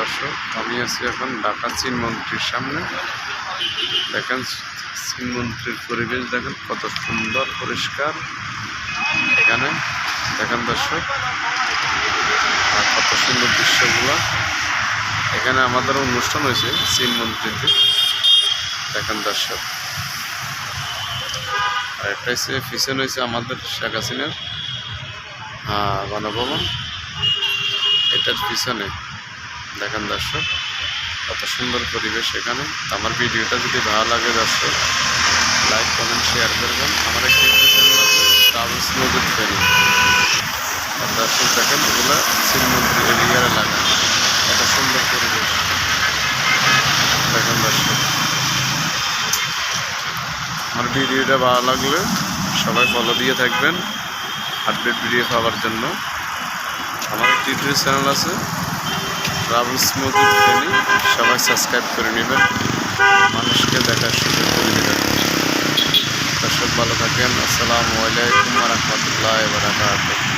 দর্শক, আমি আছি এখন ঢাকা চীন মন্ত্রীর সামনে। দেখেন চীন মন্ত্রীর পরিবেশ দেখেন, কত সুন্দর, পরিষ্কার। এখানে দেখেন দর্শক, আর কত সুন্দর দৃশ্যগুলো। এখানে আমাদের অনুষ্ঠান হয়েছে চীন মন্ত্রীতে দেখেন দর্শক, আর একটা হচ্ছে পিছন হয়েছে আমাদের শেখ হাসিনার গণভবন। এটার পিছনে দেখেন দর্শক কত সুন্দর পরিবেশ এখানে। আমার ভিডিওটা যদি ভালো লাগে দর্শক লাইক কমেন্ট শেয়ার করবেন। আমার একটি ইউটিউব চ্যানেল আছে ট্রাভেলস মজুদ ফেরি দর্শক দেখেন, এগুলো শ্রীমন্ত্রী এরিয়ার এলাকা। কত সুন্দর পরিবেশ। দেখেন দর্শক। আমার ভিডিওটা ভালো লাগলে সবাই ফলো দিয়ে থাকবেন আপডেট ভিডিও পাওয়ার জন্য। আমার একটি ইউটিউব চ্যানেল আছে ট্রাভেলস মজুদ ফেনি সবাই সাবস্ক্রাইব করে নেবেন। মানুষকে দেখার সুযোগ করে দেবেন। দর্শক ভালো থাকেন। আসসালামু আলাইকুম রহমতুল্লাহ বারাকাতুহ।